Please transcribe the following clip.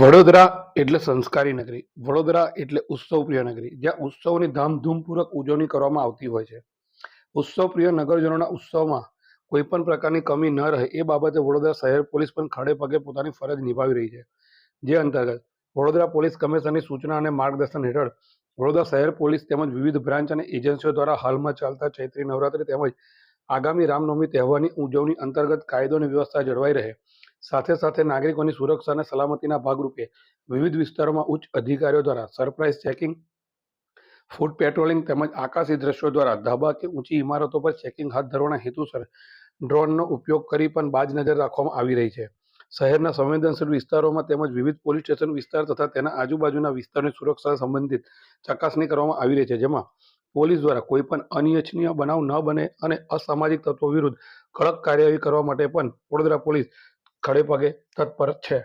વડોદરા એટલે સંસ્કારી નગરી, વડોદરા એટલે ઉત્સવપ્રિય નગરી, જ્યાં ઉત્સવની ધામધૂમપૂર્વક ઉજવણી કરવામાં આવતી હોય છે. ઉત્સવપ્રિય નગરજનોના ઉત્સવમાં કોઈ પણ પ્રકારની કમી ન રહે એ બાબતે વડોદરા શહેર પોલીસ પણ ખડે પગે પોતાની ફરજ નિભાવી રહી છે. જે અંતર્ગત વડોદરા પોલીસ કમિશનરની સૂચના અને માર્ગદર્શન હેઠળ વડોદરા શહેર પોલીસ તેમજ વિવિધ બ્રાન્ચ અને એજન્સીઓ દ્વારા હાલમાં ચાલતા ચૈત્રી નવરાત્રી તેમજ આગામી રામનવમી તહેવારની ઉજવણી અંતર્ગત કાયદો અને વ્યવસ્થા જળવાઈ રહે. સાથે સાથે નાગરિકોની સુરક્ષા અને સલામતીના ભાગરૂપે વિવિધ વિસ્તારોમાં ઉચ્ચ અધિકારીઓ દ્વારા સરપ્રાઇઝ ચેકિંગ, ફૂડ પેટ્રોલિંગ તેમજ આકાશી દ્રશ્યો દ્વારા ધાબા કે ઊંચી ઇમારતો પર ચેકિંગ હાથ ધરવાના હેતુસર ડ્રોનનો ઉપયોગ કરી પણ બાજ નજર રાખવામાં આવી રહી છે. શહેરના સંવેદનશીલ વિસ્તારોમાં તેમજ વિવિધ પોલીસ સ્ટેશન વિસ્તાર તથા તેના આજુબાજુના વિસ્તારની સુરક્ષા સંબંધિત ચકાસણી કરવામાં આવી રહી છે, જેમાં પોલીસ દ્વારા કોઈ પણ અનિચ્છનીય બનાવ ન બને અને અસામાજિક તત્વો વિરુદ્ધ કડક કાર્યવાહી કરવા માટે પણ વડોદરા પોલીસ ખડે પગે તત્પર છે.